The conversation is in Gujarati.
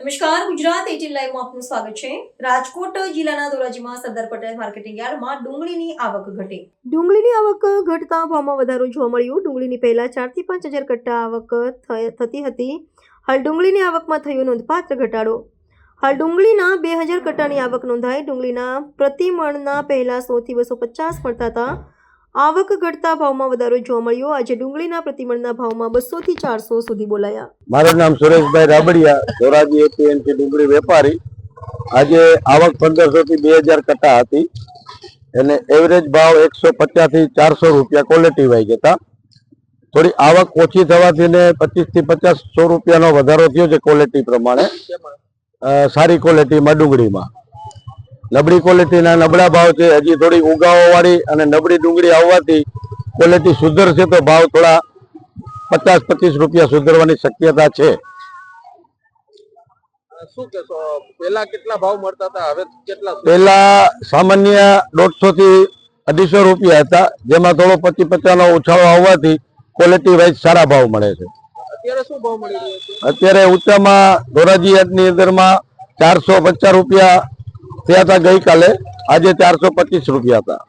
નમસ્કાર, ગુજરાત એટીન લાઈવમાં આપનું સ્વાગત છે. રાજકોટ જિલ્લાના ધોરાજીમાં સરદાર પટેલ માર્કેટિંગ યાર્ડમાં ડુંગળીની આવક ઘટી. ડુંગળીની આવક ઘટતા ભાવમાં વધારો જોવા મળ્યો. ડુંગળીની પહેલા ચારથી પાંચ હજાર કટ્ટા આવક થતી હતી. હાલ ડુંગળીની આવકમાં થયો નોંધપાત્ર ઘટાડો. હાલ ડુંગળીના બે હજાર કટ્ટાની આવક નોંધાઈ. ડુંગળીના પ્રતિ મણના પહેલા સોથી બસો પચાસ મળતા હતા. આવક ઘટતા ભાવમાં વધારો જોવા મળ્યો. આજે ડુંગળીના પ્રતિમણના ભાવમાં બસોથી ચારસો સુધી બોલાયા. મારું નામ સુરેશભાઈ રાબડિયા, ધોરાજી એપીએમસી ડુંગળી વેપારી. આજે આવક પંદરસો થી બે હજાર કટા હતી. એને એવરેજ ભાવ એકસો પચાસથી ચારસો રૂપિયા ક્વોલિટી વાઇઝ હતા. થોડી આવક ઓછી થવાથી ને પચીસથી પચાસ સો રૂપિયાનો વધારો થયો છે ક્વોલિટી પ્રમાણે. સારી ક્વોલિટીમાં ડુંગળીમાં. નબળી ક્વોલિટીના નબળા ભાવ છે હજી થોડી ઉગાવવાળી અને નબળી ડુંગળી આવવાથી ક્વોલિટી સુધરશે તો ભાવ થોડા પચાસ પચીસ રૂપિયા સુધરવાની શક્યતા છે. પેલા સામાન્ય દોઢસો થી અઢીસો રૂપિયા હતા જેમાં થોડો પચી પચાસનો ઉછાળો આવવાથી ક્વોલિટી વાઇઝ સારા ભાવ મળે છે. અત્યારે ઊંચામાં ધોરાજી અંદરમાં ચારસો પચાસ રૂપિયા થયા હતા ગઈકાલે. આજે ચારસો પચીસ રૂપિયા હતા.